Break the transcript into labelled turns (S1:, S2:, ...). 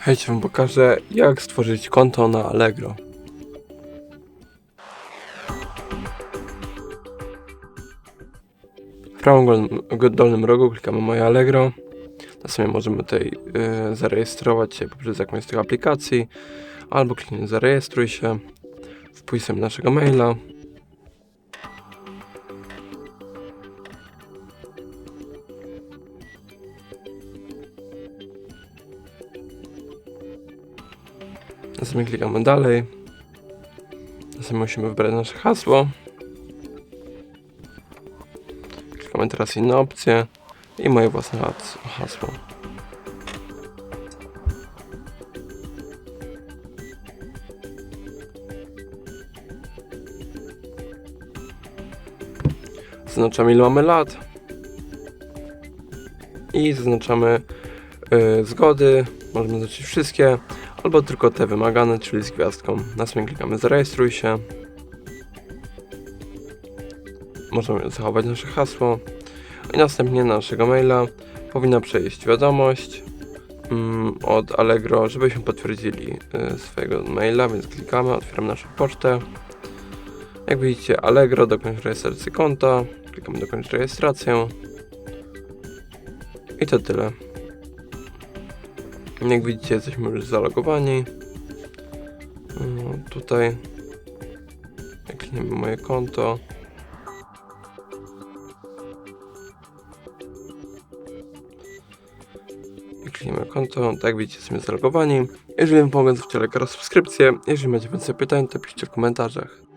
S1: Hejcie, wam pokażę jak stworzyć konto na Allegro. W prawym dolnym, rogu klikamy moje Allegro. Następnie możemy tutaj y, zarejestrować się poprzez jakąś z tych aplikacji, albo kliknąć zarejestruj się, wpisem naszego maila. Następnie klikamy dalej. Następnie musimy wybrać nasze hasło. Klikamy teraz inne opcje i moje własne has- hasło. Zaznaczamy ile mamy lat. I zaznaczamy y, zgody. Możemy zaznaczyć wszystkie albo tylko te wymagane, czyli z gwiazdką. Następnie klikamy zarejestruj się. Możemy zachować nasze hasło i następnie na naszego maila powinna przejść wiadomość mm, od Allegro, żebyśmy potwierdzili y, swojego maila, więc klikamy, otwieram naszą pocztę. Jak widzicie, Allegro dokończ rejestrację konta, klikamy dokończ rejestrację i to tyle. Jak widzicie, jesteśmy już zalogowani. Mm, Tutaj jak klikniemy moje konto. Klikniemy konto. Tak widzicie, jesteśmy zalogowani. Jeżeli Wam pomogę, zostawcie lajka oraz subskrypcję. Jeżeli macie więcej pytań, to piszcie w komentarzach.